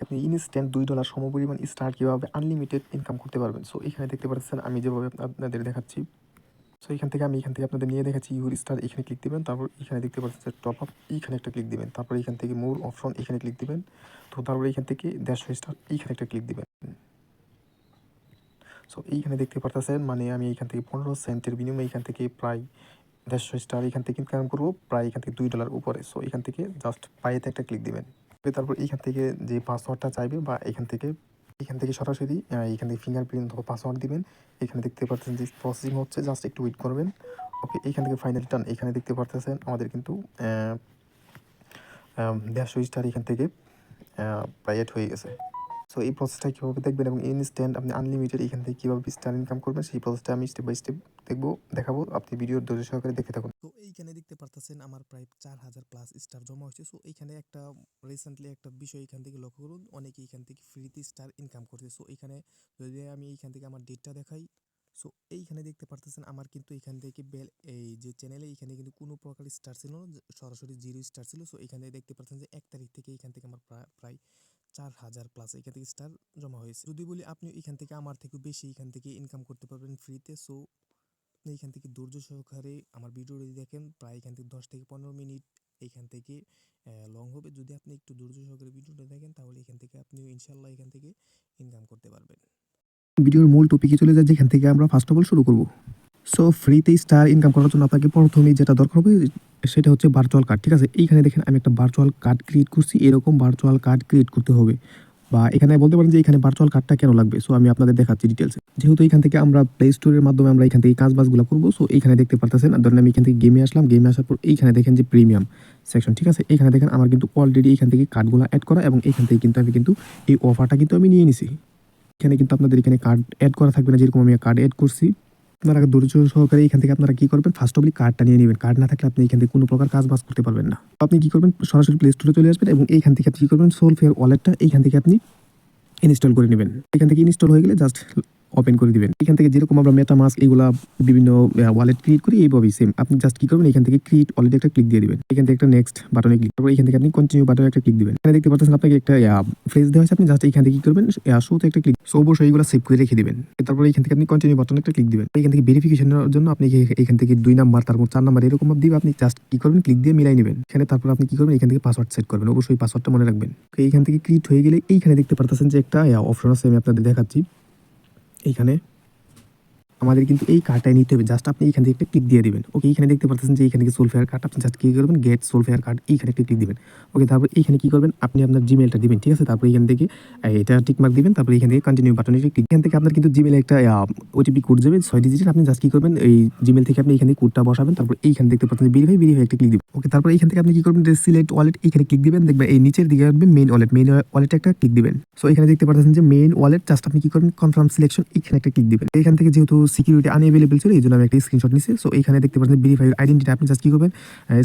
আপনি ইনস্ট্যান্ট দুই ডলার সমপরিমাণ স্টার কীভাবে আনলিমিটেড ইনকাম করতে পারবেন? সো এখানে দেখতে পাচ্ছেন, আমি যেভাবে আপনাদের দেখাচ্ছি। সো এখান থেকে আমি এখান থেকে আপনাদের নিয়ে দেখাচ্ছি ইউর স্টার এখানে ক্লিক দেবেন, তারপর এখানে দেখতে পাচ্ছেন যে টপ আপ এইখানে একটা ক্লিক দিবেন। তারপর এখান থেকে মোর অপশন এখানে ক্লিক দেবেন। তো তারপর এখান থেকে দেড়শো স্টার এইখানে একটা ক্লিক দেবেন। সো এইখানে দেখতে পারতেছেন মানে আমি এখান থেকে পনেরো সেন্টের বিনিময়ে এখান থেকে প্রায় দেড়শো স্টার এখান থেকে ইনকাম করব, প্রায় এখান থেকে দুই ডলার উপরে। সো এখান থেকে জাস্ট পায়েতে একটা ক্লিক দিবেন। তারপর এইখান থেকে যে পাসওয়ার্ডটা চাইবে বা এখান থেকে এখান থেকে সরাসরি এখান থেকে ফিঙ্গারপ্রিন্ট অথবা পাসওয়ার্ড দিবেন। এখানে দেখতে পাচ্ছেন যে প্রসেসিং হচ্ছে। জাস্ট একটু ওয়েট করবেন। ওকে এখান থেকে ফাইনাল টান এখানে দেখতে পারতেছেন আমাদের কিন্তু দেড়শো স্টার এখান থেকে প্রায় হয়ে গেছে। সো এই প্রসেসটা কীভাবে দেখবেন এবং ইনস্ট্যান্ট আপনি আনলিমিটেড এখান থেকে কীভাবে স্টার ইনকাম করবেন, সেই প্রসেসটা আমি স্টেপ বাই স্টেপ দেখব, দেখাবো। আপনি ভিডিওর ধৈর্য সহকারে দেখে থাকুন। তো এইখানে দেখতে পারতেছেন আমার প্রায় চার হাজার প্লাস স্টার জমা হয়েছে। সো এইখানে একটা রিসেন্টলি একটা বিষয় এখান থেকে লক্ষ্য করুন অনেকে এখান থেকে ফ্রিতে স্টার ইনকাম করছে। সো এখানে যদি আমি এইখান থেকে আমার ডেটটা দেখাই সো এইখানে দেখতে পারতেছেন আমার কিন্তু এখান থেকে বেল, এই যে চ্যানেলে এখানে কিন্তু কোনো প্রকার স্টার ছিল না সরাসরি জিরো স্টার ছিল। সো এখানে দেখতে পাচ্ছেন যে এক তারিখ থেকে এখান থেকে আমার প্রায় প্রায় চার হাজার প্লাস এখান থেকে স্টার জমা হয়েছে। যদি বলি আপনি এখান থেকে আমার থেকে বেশি এখান থেকে ইনকাম করতে পারবেন ফ্রিতে সো আপনি এখান থেকে ধৈর্য সহকারে আমার ভিডিওটি দেখেন, প্রায় এখান থেকে দশ থেকে পনেরো মিনিট এখান থেকে লং হবে। যদি আপনি একটু ধৈর্য সহকারে ভিডিওটা দেখেন, তাহলে এখান থেকে আপনিও ইনশাল্লাহ এখান থেকে ইনকাম করতে পারবেন। ভিডিওর মূল টপিকে চলে যায় যেখান থেকে আমরা ফার্স্ট অফ অল শুরু করব। সো ফ্রিতে স্টার ইনকাম করার জন্য আপনাকে প্রথমেই যেটা দরকার হবে, সেটা হচ্ছে ভার্চুয়াল কার্ড ঠিক আছে? এইখানে দেখেন আমি একটা ভার্চুয়াল কার্ড ক্রিয়েট করছি, এরকম ভার্চুয়াল কার্ড ক্রিয়েট করতে হবে। বা এখানে বলতে পারেন যে এখানে ভার্চুয়াল কার্ডটা কেন লাগবে? সো আমি আপনাদের দেখাচ্ছি ডিটেলসে যেহেতু এখান থেকে আমরা প্লে স্টোরের মাধ্যমে আমরা এখান থেকে কাজ বাজগুলো করব সো এইখানে দেখতে পারতেছেন ধরেন আমি এখান থেকে গেমে আসলাম গেমে আসার পর এইখানে দেখেন যে প্রিমিয়াম সেকশন ঠিক আছে? এখানে দেখেন আমার কিন্তু অলরেডি এখান থেকে কার্ডগুলো অ্যাড করা এবং এখান থেকে কিন্তু আমি কিন্তু এই অফারটা কিন্তু আমি নিয়ে নিছি। এখানে কিন্তু আপনাদের এখানে কার্ড অ্যাড করা থাকবে না, যেরকম আমি কার্ড অ্যাড করছি। আপনারা ধৈর্য সহকারে এখান থেকে আপনারা কি করবেন? ফার্স্ট অবলি কার্ডটা নিয়ে নেবেন। কার্ড না থাকলে আপনি এখান থেকে কোনো প্রকার কাজ বাজ করতে পারবেন না। তো আপনি কি করবেন? সরাসরি প্লে স্টোরে চলে আসবেন এবং এইখান থেকে আপনি কি করবেন? সোল ফেয়ার ওয়ালেটটা এইখান থেকে আপনি ইনস্টল করে নেবেন। এখান থেকে ইনস্টল হয়ে গেলে জাস্ট ওপেন করে দিবেন এখান থেকে যেরকম আমরা মেটা মাস্ক এগুলা বিভিন্ন ওয়ালেট ক্রিয়েট করি এইভাবেই সেম আপনি জাস্ট কি করবেন এখান থেকে ক্রিয়েট ওয়ালেট একটা ক্লিক দিয়ে দিবেন এখান থেকে একটা নেক্সট বাটনে ক্লিক তারপর এখান থেকে আপনি কন্টিনিউ বাটনে একটা ক্লিক দিবেন এখানে দেখতে পাচ্ছেন আপনাকে একটা ফ্রেজ দেওয়া হয়েছে আপনি জাস্ট এখান থেকে কি করবেন শোতে একটা ক্লিক সো অবশ্যই এগুলো সেভ করে রেখে দিবেন তারপর এখান থেকে আপনি কন্টিনিউ বাটনে একটা ক্লিক দিবেন এখান থেকে ভেরিফিকেশনের জন্য আপনি এখান থেকে দুই নাম্বার তারপর চার নাম্বার এরকম দিবে আপনি জাস্ট কি করবেন ক্লিক দিয়ে মিলাই নেবেন এখানে তারপর আপনি কি করবেন এখান থেকে পাসওয়ার্ড সেট করবেন অবশ্যই পাসওয়ার্ডটা মনে রাখবেন তো এইখান থেকে ক্রিয়েট হয়ে গেলে এইখানে দেখতে পারতেছেন যে একটা অপশন আছে আমি আপনাদের দেখাচ্ছি এইখানে আমাদের কিন্তু এই কার্ডটাই নিতে হবে। জাস্ট আপনি এখান থেকে একটা ক্লিক দিয়ে দিবেন। ওকে এখানে দেখতে পাচ্ছেন যে এখানে সোলফেয়ার কার্ড আপনি জাস্ট কি করবেন গেট সোলফেয়ার কার্ড এইখানে একটা ক্লিক দিবেন। ওকে তারপর এখানে কি করবেন? আপনি আপনার জিমেলটা দিবেন, ঠিক আছে? তারপর এখান থেকে এটা টিক মার্ক দিবেন, তারপর এখান থেকে কন্টিনিউ বাটনে ক্লিক এখান থেকে আপনার কিন্তু জিমেলে একটা ওটিপি কোড যাবে, ছয় ডিজিটের আপনি জাস্ট কি করবেন, এই জিমেল থেকে আপনি এখানে কোডটা বসাবেন, তারপর এইখানে দেখতে পাচ্ছেন ভেরিফাই ভেরিফাই একটা ক্লিক দিবেন। ওকে তারপর এইখান থেকে আপনি কি করবেন সিলেক্ট ওয়ালেট এখানে ক্লিক দিবেন, দেখবেন এই নিচের দিকে আসবে মেইন ওয়ালেট মেন ওয়ালেটে একটা ক্লিক দিবেন। সো এখানে দেখতে পাচ্ছেন যে মেইন ওয়ালেট জাস্ট আপনি কি করবেন কনফার্ম সিলেকশন এখানে একটা ক্লিক দিবেন। এখান থেকে যেহেতু সিকিউরিটি আনএভেলেবল ছিল এই জন্য আমি একটা স্ক্রিনশট নিছি। সো এখানে দেখতে পাচ্ছেন ভেরিফাই আইডেন্টিটি আপনি জাস্ট কি করবেন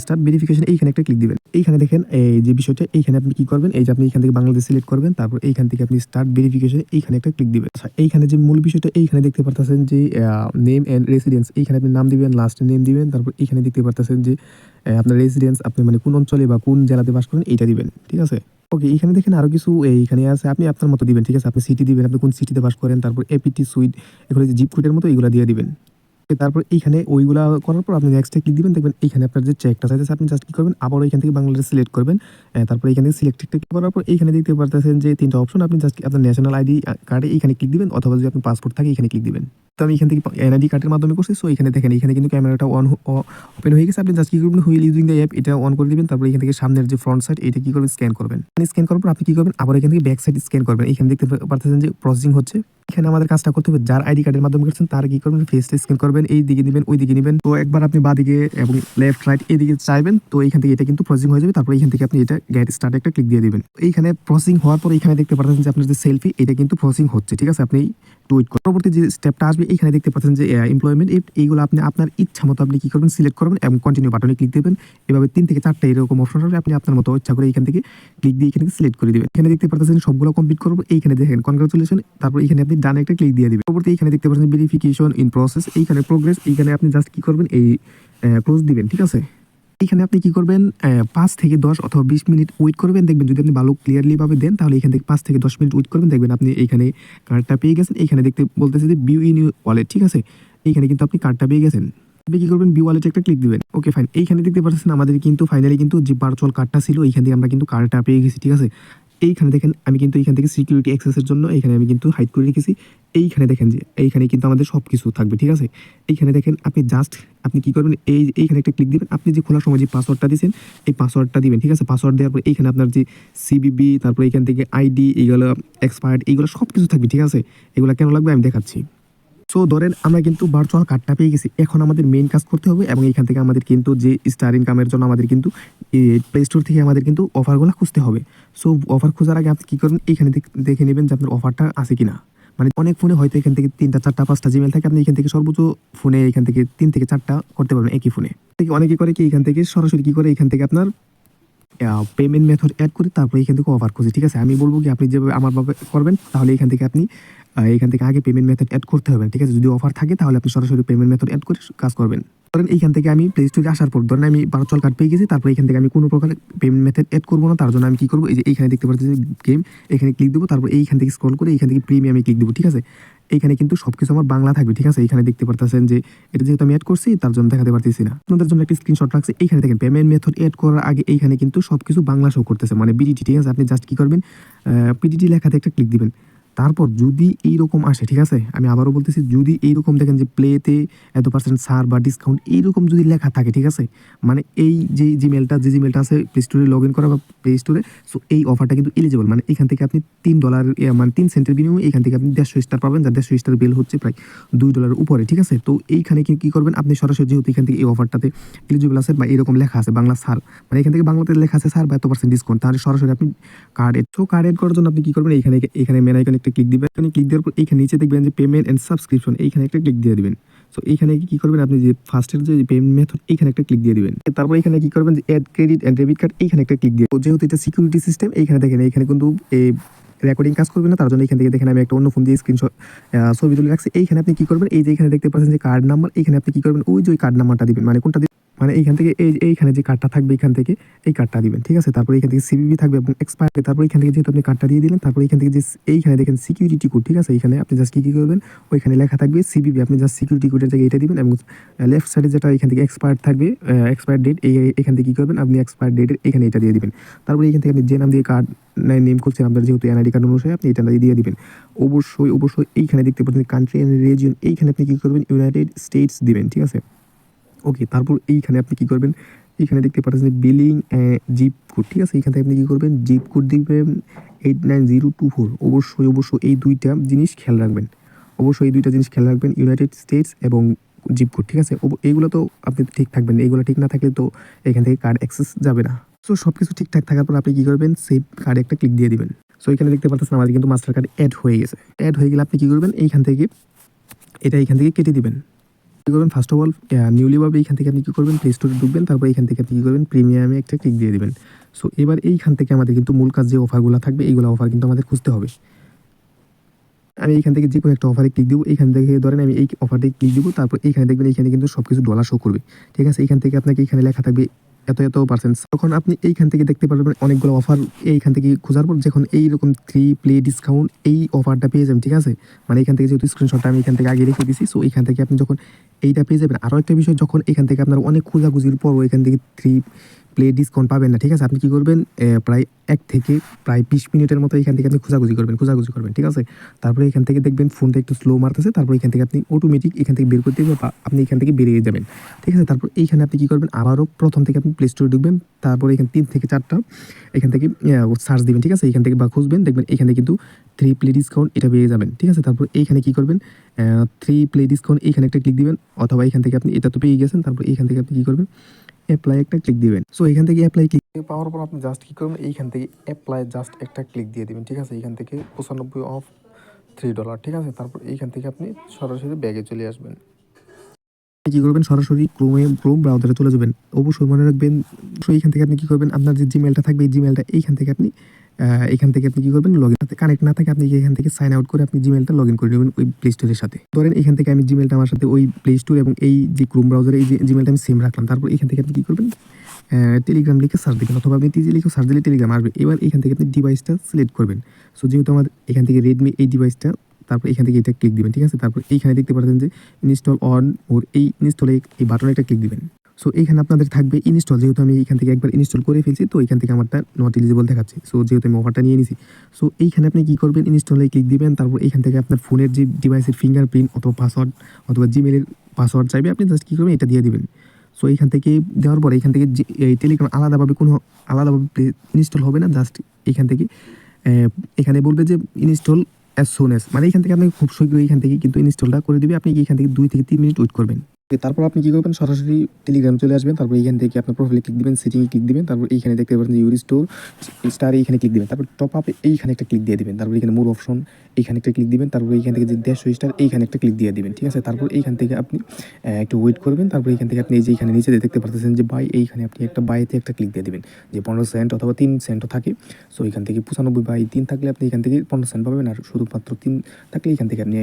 স্টার্ট ভেরিফিকেশন এইখানে একটা ক্লিক দিবেন। এইখানে দেখেন এই যে বিষয়টা এইখানে আপনি কি করবেন এই যে আপনি এখান থেকে বাংলাদেশ সিলেক্ট করবেন তারপর এইখান থেকে আপনি স্টার্ট ভেরিফিকেশন এইখানে একটা ক্লিক দিবেন। আচ্ছা, এইখানে যে মূল বিষয়টা এইখানে দেখতে পারতেছেন যে নেম অ্যান্ড রেসিডেন্স এইখানে আপনি নাম দিবেন লাস্ট নেম দিবেন তারপর এইখানে দেখতে পারতেছেন যে আপনার রেসিডেন্স আপনি মানে কোন অঞ্চলে বা কোন জেলাতে বাস করেন এইটা দিবেন ঠিক আছে? ওকে এখানে দেখেন আরও কিছু এইখানে আছে, আপনি আপনার মতো দিবেন, ঠিক আছে? আপনি সিটি দিবেন, আপনি কোন সিটিতে বাস করেন, তারপর এপিটি সুইট এগুলো জিপ কোডের মতো, এগুলো দিয়ে দিবেন। তারপর এইখানে ওইগুলা করার পর আপনি নেক্সটে ক্লিক দিবেন, দেখবেন এইখানে আপনার যে চেকটা চাইতেছে, আপনি জাস্ট কি করবেন আবার এখান থেকে বাংলাদেশ সিলেক্ট করবেন। তারপর এখানে সিলেক্ট করার পর এইখানে দেখতে পারতেছেন যে তিনটা অপশন আপনি জাস্ট আপনার ন্যাশনাল আইডি কার্ডে এখানে ক্লিক দিবেন, অথবা যদি আপনার পাসপোর্ট থাকে এখানে ক্লিক দিবেন। তো আমি এখান থেকে এনআইডি কার্ডের মাধ্যমে করছি সো এখানে দেখেন এখানে কিন্তু ক্যামেরাটা অন ওপেন হয়ে গেছে। আপনি জাস্ট কি করবেন হুইল ইউজিং দ্য অ্যাপ এটা অন করে দিবেন, তারপর এখান থেকে সামনের যে ফ্রন্ট সাইড এটা কি করবেন? স্ক্যান করবেন। স্ক্যান করার পর আপনি কি করবেন? আবার এখান থেকে ব্যাক সাইড স্ক্যান করবেন। এখানে দেখতে পারতেছেন যে প্রসেসিং হচ্ছে। এখানে আমাদের কাজটা করতে হবে। যার আইডি কার্ডের মাধ্যমে করছেন, তার কি করবেন? ফেসটা স্ক্যান করবেন, এই দিকে নেবেন ওই দিকে নেবেন তো একবার আপনি বাদিকে এবং লেফট রাইট এদিকে চাইবেন, তো এখান থেকে এটা কিন্তু প্রসেসিং হয়ে যাবে। তারপর এখান থেকে আপনি এটা গেট স্টার্ট একটা ক্লিক দিয়ে দিবেন। এইখানে প্রসেসিং হওয়ার পর এখানে দেখতে পাচ্ছেন যে আপনার যে সেলফি এটা কিন্তু প্রসেসিং হচ্ছে, ঠিক আছে? আপনি টুইট পরবর্তী যে স্টেপটা আসবে, এখানে দেখতে পাচ্ছেন যে এমপ্লয়মেন্ট এইগুলো আপনি আপনার ইচ্ছা মতো আপনি কি করবেন সিলেক্ট করবেন এবং কন্টিনিউ বাটনে ক্লিক দেবেন। এভাবে তিন থেকে চারটা এরকম অপশন আসবে, আপনি আপনার মতো ইচ্ছা করে এখান থেকে ক্লিক দিয়ে এখানে সিলেক্ট করে দিবেন। এখানে দেখতে পাচ্ছেন সবগুলো কমপ্লিট করব এইখানে দেখেন কনগ্রাচুলেশন তারপর এখানে আপনি ডান একটা ক্লিক দিয়ে দিবেন। পরবর্তী এখানে দেখতে পাচ্ছেন ভেরিফিকেশন ইন প্রসেস এইখানে প্রোগ্রেস এইখানে আপনি জাস্ট কি করবেন, এই ক্লোজ দিবেন, ঠিক আছে? এখানে আপনি কি করবেন? পাঁচ থেকে দশ অথবা বিশ মিনিট ওয়েট করবেন। দেখবেন যদি আপনি ভালো ক্লিয়ারলি ভাবে দেন, তাহলে এখান থেকে পাঁচ থেকে দশ মিনিট ওয়েট করবেন। দেখবেন আপনি এখানে কার্ডটা পেয়ে গেছেন। এখানে দেখতে বলতেছে যে বিউ ইন ওয়ালেট ঠিক আছে? এখানে কিন্তু আপনি কার্ডটা পেয়ে গেছেন। আপনি কি করবেন? বিউ ওয়ালেটে একটা ক্লিক দিবেন। ওকে ফাইন এইখানে দেখতে পাচ্ছেন আমাদের কিন্তু ফাইনালি কিন্তু যে ভার্চুয়াল কার্ডটা ছিল, এইখান থেকে আমরা কিন্তু কার্ডটা পেয়ে গেছি, ঠিক আছে? এইখানে দেখেন, আমি কিন্তু এইখান থেকে সিকিউরিটি অ্যাক্সেসের জন্য এইখানে আমি কিন্তু হাইড করে রেখেছি। এইখানে দেখেন যে, এইখানে কিন্তু আমাদের সব কিছু থাকবে, ঠিক আছে? এইখানে দেখেন, আপনি জাস্ট আপনি কি করবেন, এই এইখানে একটা ক্লিক দিবেন, আপনি যে খোলার সময় যে পাসওয়ার্ডটা দিয়েছেন, এই পাসওয়ার্ডটা দিবেন, ঠিক আছে? পাসওয়ার্ড দেওয়ার পর এইখানে আপনার যে সিবিবি তারপর এইখান থেকে আইডি এইগুলো এক্সপায়ার্ড এইগুলো সব কিছু থাকবে, ঠিক আছে? এগুলো কেন লাগবে আমি দেখাচ্ছি। সো ধরেন আমরা কিন্তু ভার্চুয়াল কার্ডটা পেয়ে গেছি। এখন আমাদের মেইন কাজ করতে হবে এবং এখান থেকে আমাদের কিন্তু যে স্টার ইনকামের জন্য আমাদের কিন্তু প্লে স্টোর থেকে আমাদের কিন্তু অফারগুলো খুঁজতে হবে। সো অফার খোঁজার আগে আপনি কী করবেন? এখানে দেখ- নেবেন যে আপনার অফারটা আছে কিনা। মানে অনেক ফোনে হয়তো এখান থেকে তিনটা, চারটা, পাঁচটা জিমেল থাকে। আপনি এখান থেকে সর্বোচ্চ ফোনে এখান থেকে তিন থেকে চারটা করতে পারবেন একই ফোনে থেকে অনেকে করে কি, এখান থেকে সরাসরি কি করে? এখান থেকে আপনার পেমেন্ট মেথড অ্যাড করে তারপরে এখান থেকে অফার খুঁজে। ঠিক আছে? আমি বলব কি, আপনি যেভাবে আমার ভাবে করবেন, তাহলে এখান থেকে আপনি এখান থেকে আগে পেমেন্ট মেথড অ্যাড করতে হবে, ঠিক আছে? যদি অফার থাকে, তাহলে আপনি সরাসরি পেমেন্ট মেথড অ্যাড করে কাজ করবেন। ধরেন এইখান থেকে আমি প্লে স্টোরে আসার পর, ধরেন আমি ভার্চুয়াল কার্ড পেয়ে গেছি, তারপর এখান থেকে আমি কোনো প্রকার পেমেন্ট মেথড অ্যাড করব না, তার জন্য আমি কি করব? এই যে এইখানে দেখতে পাচ্ছি যে গেম এখানে ক্লিক দেবো, তারপর এইখান থেকে স্ক্রল করে এইখান থেকে প্রিমিয়ামে ক্লিক দেবো, ঠিক আছে? এখানে কিন্তু সবকিছু আমার বাংলা থাকবে, ঠিক আছে? এখানে দেখতে পারতেছেন যে এটা যেহেতু আমি অ্যাড করছি, তার জন্য দেখাতে পারতেছি না। আপনাদের জন্য একটা স্ক্রিনশট রাখছি, এইখানে দেখেন পেমেন্ট মেথড অ্যাড করার আগে এইখানে কিন্তু সবকিছু বাংলা শো করতেছে মানে বিডিটি ঠিক আছে? আপনি জাস্ট কি করবেন পিডিটি লেখাতে একটা ক্লিক দিবেন। তারপর যদি এইরকম আসে, ঠিক আছে? আমি আবারও বলতেছি, যদি এইরকম দেখেন যে প্লেতে এত পার্সেন্ট ছাড় বা ডিসকাউন্ট এইরকম যদি লেখা থাকে, ঠিক আছে? মানে এই যে জিমেলটা যে জিমেলটা আছে প্লে স্টোরে লগ ইন করা বা প্লে স্টোরে সো এই অফারটা কিন্তু এলিজিবল মানে এখান থেকে আপনি তিন ডলার মানে তিন সেন্টের বিনিময়ে এখান থেকে আপনি দেড়শো স্টার পাবেন, যার দেড়শো স্টার বিল হচ্ছে প্রায় দুই ডলারের উপরে, ঠিক আছে? তো এইখানে কি কি করবেন? আপনি সরাসরি যেহেতু এখান থেকে এই অফারটাতে এলিজিবল আছে বা এরকম লেখা আছে, বাংলা সার মানে এখান থেকে বাংলাতে লেখা আছে স্যার বা এত পার্সেন্ট ডিসকাউন্ট তাহলে সরাসরি আপনি কার্ড এড তো কার্ড এড করার জন্য আপনি কী করবেন? এখানে এখানে মেন আইকনে একটা ক্লিক দিবেন, এখানে ক্লিক দেওয়ার পর এইখানে নিচে দেখবেন যে পেমেন্ট এন্ড সাবস্ক্রিপশন এইখানে একটা ক্লিক দিয়ে দিবেন। সো এইখানে কি করবেন? আপনি যে ফার্স্টের যে পেমেন্ট মেথড এইখানে একটা ক্লিক দিয়ে দিবেন। তারপর এখানে কি করবেন? যে add credit and debit card এইখানে একটা ক্লিক দিয়ে যেহেতু এটা সিকিউরিটি সিস্টেম এইখানে দেখেন, এইখানে কিন্তু এই রেকর্ডিং কাজ করবে না, তার জন্য এখান থেকে দেখেন আমি একটা অন্য ফোন দিয়ে স্ক্রিনশট ছবি তুলে রাখছি। এইখানে আপনি কি করবেন? এই যে এখানে দেখতে পাচ্ছেন যে কার্ড নাম্বার এইখানে আপনি কি করবেন? ওই যে ওই কার্ড নাম্বারটা দিবেন। মানে কোনটা মানে এইখান থেকে এই এইখানে যে কার্ডটা থাকবে এখান থেকে এই কার্ডটা দিবেন, ঠিক আছে? তারপরে এখান থেকে সিবিবি থাকবে এবং এক্সপায়ার তারপর এখান থেকে যেহেতু আপনি কার্ডটা দিয়ে দিলেন, তারপর এখান থেকে যে এইখানে দেখেন সিকিউরিটি কোড ঠিক আছে? এখানে আপনি জাস্ট কি কী করবেন? ওইখানে লেখা থাকবে সিবিবি আপনি জাস্ট সিকিউরিটি কোডের জায়গায় এটা দিবেন এবং লেফট সাইডে যেটা এখান থেকে এক্সপায়ার থাকবে এক্সপায়ার ডেট এই এখান থেকে কী করবেন? আপনি এক্সপায়ার ডেটের এখানে এটা দিয়ে দিবেন। তারপরে এখান থেকে আপনি যে নাম দিয়ে কার্ড নেম করছেন আপনার যেহেতু এনআইডি কার্ড অনুসারে আপনি এটা দিয়ে দিবেন। অবশ্যই অবশ্যই এইখানে দেখতে পাচ্ছেন কান্ট্রি অ্যান্ড রিজিয়ন এইখানে আপনি কী করবেন? ইউনাইটেড স্টেটস দিবেন, ঠিক আছে? ওকে তারপর এইখানে আপনি কি করবেন? এইখানে দেখতে পাচ্ছেন বিলিং জিপ কোড ঠিক আছে? এইখান থেকে আপনি কি করবেন? জিপ কোড দিবেন eight nine zero two four অবশ্যই অবশ্যই এই দুইটা জিনিস খেয়াল রাখবেন। অবশ্যই এই দুইটা জিনিস খেয়াল রাখবেন ইউনাইটেড স্টেটস এবং জিপ কোড ঠিক আছে? এইগুলো তো আপনি ঠিক থাকবেন এইগুলো ঠিক না থাকলে তো এখান থেকে কার্ড অ্যাক্সেস যাবে না। সো সব কিছু ঠিকঠাক থাকার পর আপনি কি করবেন? সেভ কার্ডে একটা ক্লিক দিয়ে দিবেন। সো এখানে দেখতে পাচ্ছেন আমাদের কিন্তু মাস্টার কার্ড অ্যাড হয়ে গেছে। অ্যাড হয়ে গেলে আপনি কি করবেন? এইখান থেকে, এটা এইখান থেকে কেটে দিবেন। করবেন? ফার্স্ট অফ অল নিউলি বাব এইখান থেকে আপনি কী করবেন? প্লে স্টোরে ঢুকবেন, তারপর এইখান থেকে আপনি কী করবেন? প্রিমিয়ামে একটা ক্লিক দিয়ে দেবেন। সো এবার এইখান থেকে আমাদের কিন্তু মূল কাজ যে অফারগুলো থাকবে, এইগুলো অফার কিন্তু আমাদের খুঁজতে হবে। আমি এইখান থেকে যে কোনো একটা অফারে ক্লিক দিব, এইখান থেকে ধরেন আমি এই অফারটাই ক্লিক দিব, তারপর এইখানে দেখবেন এইখানে কিন্তু সব কিছু ডলার শো করবে। ঠিক আছে? এইখান থেকে আপনাকে এখানে লেখা থাকবে এত এত পার্সেন্ট তখন আপনি এইখান থেকে দেখতে পারবেন অনেকগুলো অফার এইখান থেকে খোঁজার পর যখন এইরকম থ্রি প্লে ডিসকাউন্ট এই অফারটা পেয়ে যাবেন, ঠিক আছে? মানে এখান থেকে যেহেতু স্ক্রিনশটটা আমি এখান থেকে আগে রেখে দিছি সো এখান থেকে আপনি যখন এইটা পেয়ে যাবেন আরও একটা বিষয়, যখন এখান থেকে আপনার অনেক খোঁজাখুঁজির পর এখান থেকে থ্রি প্লে ডিসকাউন্ট পাবেন না, ঠিক আছে? আপনি কি করবেন প্রায় এক থেকে প্রায় বিশ মিনিটের মতো এখান থেকে আপনি খোঁজাখুঁজি করবেন খোঁজাখুঁজি করবেন, ঠিক আছে? তারপরে এখান থেকে দেখবেন ফোনটা একটু স্লো মারতেছে, তারপর এখান থেকে আপনি অটোমেটিক এখান থেকে বের করতে দিবেন বা আপনি এখান থেকে বেরিয়ে যাবেন, ঠিক আছে? তারপর এইখানে আপনি কি করবেন, আবারও প্রথম থেকে আপনি প্লে স্টোরে ঢুকবেন, তারপর এখানে তিন থেকে চারটা এখান থেকে সার্চ দিবেন, ঠিক আছে? এখান থেকে বা খুঁজবেন, দেখবেন এখানে কিন্তু থ্রি প্লে ডিসকাউন্ট এটা পেয়ে যাবেন, ঠিক আছে? তারপর এইখানে কি করবেন থ্রি প্লে ডিসকাউন্ট এইখানে একটা ক্লিক দিবেন, অথবা এখান থেকে আপনি এটা তো পেয়ে গেছেন, তারপর এইখান থেকে আপনি কী করবেন অ্যাপ্লাই একটা ক্লিক দিবেন। সো এখান থেকে অ্যাপ্লাই ক্লিক পাওয়ার পর আপনি জাস্ট কী করবেন? এইখান থেকে অ্যাপ্লাই জাস্ট একটা ক্লিক দিয়ে দিবেন ঠিক আছে? এখান থেকে পঁচানব্বই অফ থ্রি ডলার ঠিক আছে? তারপর এইখান থেকে আপনি সরাসরি ব্যাগে চলে আসবেন। আপনি কি করবেন? সরাসরি ক্রোমে ক্রোম ব্রাউজারে চলে যাবেন। অবশ্যই মনে রাখবেন সো এইখান থেকে আপনি কী করবেন? আপনার যে জিমেলটা থাকবে এই জিমেলটা এইখান থেকে আপনি এখান থেকে আপনি কি করবেন? লগ ইন কানেক্ট না থাকে, আপনি এখান থেকে সাইন আউট করে আপনি জিমেলটা লগ ইন করে নেবেন ওই প্লে স্টোরের সাথে। ধরেন এখান থেকে আমি জিমেলটা আমার সাথে ওই প্লে স্টোর এবং এই যে ক্রোম ব্রাউজারে এই জিমেলটা আমি সেম রাখলাম। তারপর এখান থেকে আপনি কি করবেন? টেলিগ্রাম লিখে সার্চ দেবেন অথবা আপনি টিজি লিখে সার্চ দিলে টেলিগ্রাম আসবে। এবার এখান থেকে আপনি ডিভাইসটা সিলেক্ট করবেন। সো যেহেতু আমার এখান থেকে রেডমি এই ডিভাইসটা তারপর এখান থেকে এটা ক্লিক দিবেন, ঠিক আছে? তারপর এইখানে দেখতে পাচ্ছেন যে ইনস্টল অন ওর এই ইনস্টলে এই বাটনে একটা ক্লিক দিবেন। সো এইখানে আপনাদের থাকবে ইনস্টল যেহেতু আমি এখান থেকে একবার ইনস্টল করে ফেলছি, তো এখান থেকে আমারটা নট এলিজিবল দেখাচ্ছে। সো যেহেতু আমি অফারটা নিয়ে নিছি। সো এইখানে আপনি কী করবেন? ইনস্টলে ক্লিক দিবেন, তারপর এখান থেকে আপনার ফোনের যে ডিভাইসের ফিঙ্গারপ্রিন্ট অথবা পাসওয়ার্ড অথবা জিমেলের পাসওয়ার্ড চাইবে, আপনি জাস্ট কী করবেন? এটা দিয়ে দিবেন। সো এইখান থেকে দেওয়ার পরে এখান থেকে এই টেলিগ্রাম আলাদাভাবে কোনো আলাদাভাবে ইনস্টল হবে না জাস্ট এখান থেকে এখানে বলবে যে ইনস্টল অ্যাজ সোন অ্যাজ মানে এখান থেকে আপনি খুব শীঘ্রই এখান থেকে কিন্তু ইনস্টলটা করে দিবে। আপনি এখান থেকে দুই থেকে তিন মিনিট ওয়েট করবেন। তারপর আপনি কি করবেন? সরাসরি টেলিগ্রাম চলে আসবেন, তারপর এইখান থেকে আপনার প্রোফাইলে ক্লিক দিবেন সেটিংয়ে ক্লিক দিবেন, তারপর এইখানে দেখতে পাবেন ইউরি স্টোর স্টার এইখানে ক্লিক দিবেন। তারপর টপ আপে এইখানে একটা ক্লিক দিয়ে দিবেন। তারপর এখানে মোর অপশন এইখানে একটা ক্লিক দিবেন তারপর এইখান থেকে যে দেড়শো স্টার এইখানে একটা ক্লিক দিয়ে দিবেন ঠিক আছে তারপর এইখান থেকে আপনি একটু ওয়েট করবেন তারপর এইখান থেকে আপনি এই যে এইখানে নিচে দেখতে পারতেছেন যে বাই এইখানে আপনি একটা বাইতে একটা ক্লিক দিয়ে দিবেন যে পনেরো সেন্ট অথবা তিন সেন্টও থাকে সো এখান থেকে পঁচানব্বই বাই তিন থাকলে আপনি এখান থেকে পনেরো সেন্ট পাবেন আর শুধুমাত্র তিন থাকলে এখান থেকে আপনি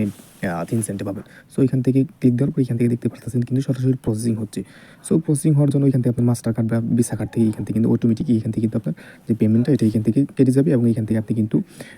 তিন সেন্টে পাবেন সো এখান থেকে ক্লিক দেওয়ার পর এখান থেকে দেখতে পারতেছেন কিন্তু সরাসরি প্রসেসিং হচ্ছে সো প্রসেসিং হওয়ার জন্য এখান থেকে আপনার মাস্টার কার্ড বা ভিসা কার্ড থেকে এখান থেকে কিন্তু অটোমেটিক এখান থেকে কিন্তু আপনার যে পেমেন্টটা এটা এখান থেকে কেটে যাবে এবং এখান থেকে আপনি কিন্তু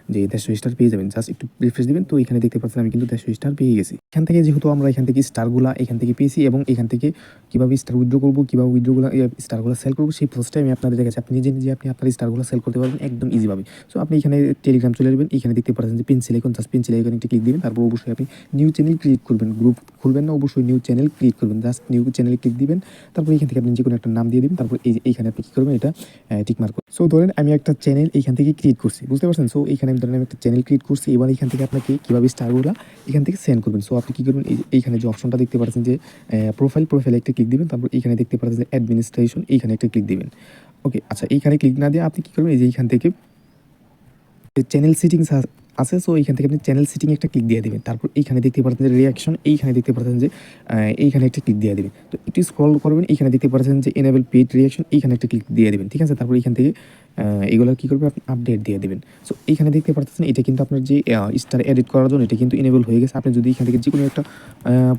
যে দেড়শো স্টার পেয়ে যাবেন জাস্ট রিফ্রেশ দিবেন তো এখানে দেখতে পাচ্ছেন আমি কিন্তু দেড়শো স্টার পেয়ে গেছি। এখান থেকে যেহেতু আমরা এখান থেকে স্টারগুলা এখান থেকে পেয়েছি এবং এখান থেকে কীভাবে স্টার উইথড্র করব, কীভাবে উইথড্রগুলো স্টারগুলো সেল করব, সেই প্রসেসটা আমি আপনাদের দেখেছি আপনি নিজে নিজে আপনি আপনার স্টারগুলো সেল করতে পারবেন একদম ইজিভাবে সো আপনি এখানে টেলিগ্রাম চলে যাবেন এখানে দেখতে পাচ্ছেন যে পেন্সিল এখন জাস্ট পেন্সিল এখানে একটা ক্লিক দিবেন, তারপর অবশ্যই আপনি নিউ চ্যানেল ক্রিয়েট করবেন গ্রুপ খুলবেন না, অবশ্যই নিউ চ্যানেল ক্রিয়েট করবেন জাস্ট নিউ চ্যানেলে ক্লিক দিবেন, তারপর এখান থেকে আপনি যে কোনো একটা নাম দিয়ে দিবেন, তারপর এই যে এইখানে আপনি কী করবেন এটা টিক মার্ক সো ধরেন আমি একটা চ্যানেল এইখান থেকে ক্রিয়েট করছি, বুঝতে পারছেন? সো এখানে আমি ধরেন আমি একটা চ্যানেল ক্রিয়েট করছি, এবার এখান থেকে আপনাকে কীভাবে স্টারগুলো এখান থেকে সেন্ড করবেন। সো আপনি কী করবেন? এইখানে যে অপশনটা দেখতে পাচ্ছেন যে প্রোফাইল প্রোফাইলে একটা ক্লিক দিবেন, তারপর এখানে দেখতে পাচ্ছেন যে অ্যাডমিনিস্ট্রেশন এইখানে একটা ক্লিক দেবেন। ওকে আচ্ছা এইখানে ক্লিক না দিয়ে আপনি কী করবেন? এই যে এইখান থেকে চ্যানেল সেটিংস আছে সো এইখান থেকে আপনি চ্যানেল সেটিং একটা ক্লিক দিয়ে দেবেন। তারপর এইখানে দেখতে পাচ্ছেন যে রিয়াকশন এইখানে দেখতে পাচ্ছেন যে এইখানে একটা ক্লিক দিয়ে দেবেন। তো একটু স্ক্রল করবেন, এইখানে দেখতে পাচ্ছেন যে এনেবল পেড রিয়াকশন এইখানে একটা ক্লিক দিয়ে দেবেন, ঠিক আছে? তারপর এইখান থেকে এগুলো কী করবেন আপনি আপডেট দিয়ে দেবেন। সো এইখানে দেখতে পাচ্ছেন, এটা কিন্তু আপনার যে স্টার এডিট করার জন্য এটা কিন্তু এনেবল হয়ে গেছে। আপনি যদি এখান থেকে যে কোনো একটা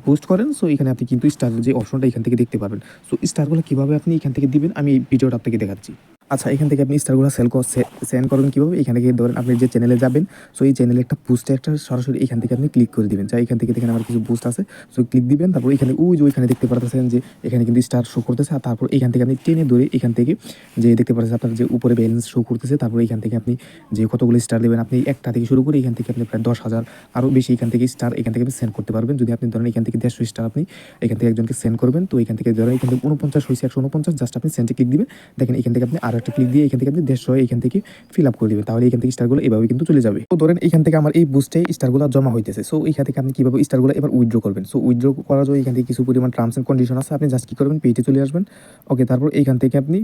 পোস্ট করেন সো এখানে আপনি কিন্তু স্টার যে অপশনটা এখান থেকে দেখতে পারবেন। সো স্টারগুলো কীভাবে আপনি এখান থেকে দিবেন? আমি এই ভিডিওটা আপনাকে দেখাচ্ছি। আচ্ছা এখান থেকে আপনি স্টারগুলো সেল সেন্ড করবেন কীভাবে এখান থেকে ধরেন আপনি যে চ্যানেলে যাবেন সো এই চ্যানেলে একটা পোস্টে একটা সরাসরি এখান থেকে আপনি ক্লিক করে দিবেন যা এখান থেকে দেখেন আমার কিছু পোস্ট আছে সো ক্লিক দিবেন তারপর এখানে ওই যে ওইখানে দেখতে পারতেছেন যে এখানে কিন্তু স্টার শো করতেছে আর তারপর এখান থেকে আপনি টেনে ধরে এখান থেকে যে দেখতে পাচ্ছেন আপনার যে উপরে ব্যালেন্স শো করতেছে তারপর এখান থেকে আপনি যে কতগুলো স্টার দেবেন আপনি একটা থেকে শুরু করে এখান থেকে আপনি প্রায় দশ হাজার আরও বেশি এখান থেকে স্টার এখান থেকে আপনি সেন্ড করতে পারবেন যদি আপনি ধরেন এখান থেকে দেড়শো স্টার আপনি এখান থেকে একজনকে সেন্ড করবেন তো এখান থেকে ধরেন এখান থেকে উনপঞ্চাশ হয়েছে একশো উনপঞ্চাশ জাস্ট আপনি সেন্টে ক্লিক দিবেন দেখেন এখান থেকে আপনি আরও একটা ক্লিক দিয়ে এখান থেকে আপনি দেড়শো এখান থেকে ফিল আপ করে দিবেন। তাহলে এখান থেকে স্টারগুলো এভাবে কিন্তু চলে যাবে। তো ধরেন এখান থেকে আমার এই বুস্টে স্টারগুলো জমা হইতেছে। সো এখান থেকে আপনি কীভাবে স্টারগুলো এবার উইথড্র করবেন? সো উইথড্র করার জন্য এখান থেকে কিছু পরিমাণ টার্মস অ্যান্ড কন্ডিশন আছে। আপনি জাস্ট কী করবেন? পেজে চলে আসবেন। ওকে তারপর এখান থেকে আপনি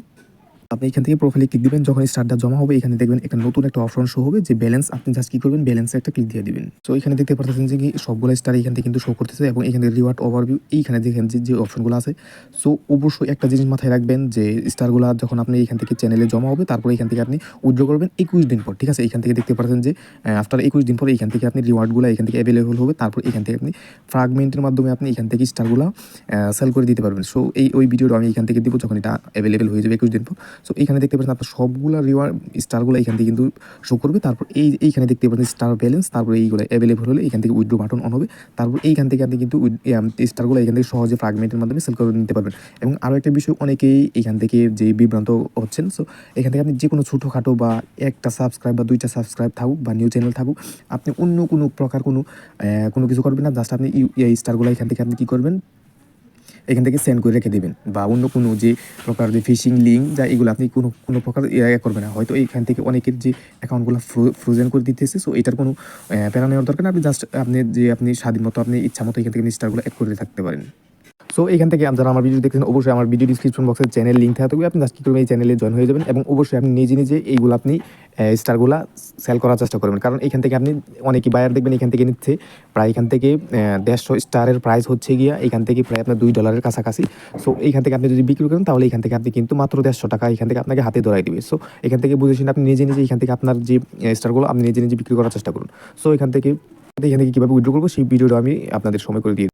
আপনি এখান থেকে প্রোফাইলে ক্লিক দিবেন যখন স্টারটা জমা হবে এখানে দেখবেন একটা নতুন একটা অপশন শো হবে যে ব্যালেন্স আপনি জাস্ট কি করবেন ব্যালেন্সে একটা ক্লিক দিয়ে দিবেন সো এখানে দেখতে পাচ্ছেন যে কি সবগুলো স্টার এখান থেকে কিন্তু শো করতেছে এবং এখানে রিওয়ার্ড ওভারভিউ এইখানে দেখেন যে যে অপশনগুলো আছে সো অবশ্যই একটা জিনিস মাথায় রাখবেন যে স্টারগুলো যখন আপনি এখান থেকে চ্যানেলে জমা হবে তারপর এখান থেকে আপনি উইথড্র করবেন একুশ দিন পর ঠিক আছে এখান থেকে দেখতে পাচ্ছেন যে আফটার একুশ দিন পর এখান থেকে আপনি রিওয়ার্ডগুলো এখান থেকে অ্যাভেলেবল হবে তারপর এখান থেকে আপনি ফ্রাগমেন্টের মাধ্যমে আপনি এখান থেকে স্টারগুলো সেল করে দিতে পারবেন সো এই ওই ভিডিওটা আমি এখান থেকে দিব যখন এটা অ্যাভেলেবেল হয়ে যাবে একুশ দিন পর সো এখানে দেখতে পাচ্ছেন আপনার সবগুলো রিওয়ার্ড স্টারগুলো এখান থেকে কিন্তু শো করবে। তারপর এই এইখানে দেখতে পাচ্ছেন স্টার ব্যালেন্স তারপর এইগুলো অ্যাভেলেবল হলে এখান থেকে উইথড্রো বাটন অন হবে। তারপর এইখান থেকে আপনি কিন্তু স্টারগুলো এখান থেকে সহজে ফ্রাগমেন্টের মাধ্যমে সেল করে নিতে পারবেন। এবং আরও একটা বিষয়, অনেকেই এখান থেকে যে বিভ্রান্ত হচ্ছেন সো এখান থেকে আপনি যে কোনো ছোটোখাটো বা একটা সাবস্ক্রাইব বা দুইটা সাবস্ক্রাইব থাকুক বা নিউ চ্যানেল থাকুক, আপনি অন্য কোনো প্রকার কোনো কোনো কিছু করবেন না। জাস্ট আপনি এই স্টারগুলো এখান থেকে আপনি কী করবেন? এখান থেকে সেন্ড করে রেখে দেবেন বা অন্য কোনো যে প্রকার যে ফিশিং লিঙ্ক যা এগুলো আপনি কোনো কোনো প্রকার ইয়ে করবেন না। হয়তো এইখান থেকে অনেকের যে অ্যাকাউন্টগুলো ফ্রোজেন করে দিতেছে সো এটার কোনো প্যারা নেওয়ার দরকার না। আপনি জাস্ট আপনি যে আপনি স্বাধীন মতো আপনি ইচ্ছা মতো এখান থেকে স্টারগুলো অ্যাড করে থাকতে পারেন। সো এখান থেকে যারা আমার ভিডিও দেখছেন অবশ্যই আমার ভিডিও ডিসক্রিপশন বক্সে চ্যানেল লিঙ্ক থাকবে আপনি জাস্ট কী করবেন এই চ্যানেলে জয়েন হয়ে যাবেন এবং অবশ্যই আপনি নিজে নিজে এইগুলো আপনি স্টারগুলো সেল করার চেষ্টা করবেন কারণ এখান থেকে আপনি অনেকই বায়ার দেখবেন এখান থেকে নিচ্ছে প্রায় এখান থেকে দেড়শো স্টারের প্রাইস হচ্ছে গিয়া এখান থেকে প্রায় আপনার দুই ডলারের কাছাকাছি সো এইখান থেকে আপনি যদি বিক্রি করেন তাহলে এখান থেকে আপনি কিন্তু মাত্র দেড়শো টাকা এখান থেকে আপনাকে হাতে ধরাই দিবে সো এখান থেকে বুঝেছেন আপনি নিজে নিজে এখান থেকে আপনার যে স্টারগুলো আপনি নিজে নিজে বিক্রি করার চেষ্টা করুন সো এখান থেকে এখান থেকে কীভাবে উইড্রো করব সেই ভিডিওটা আমি আপনাদের সময় করে দিয়ে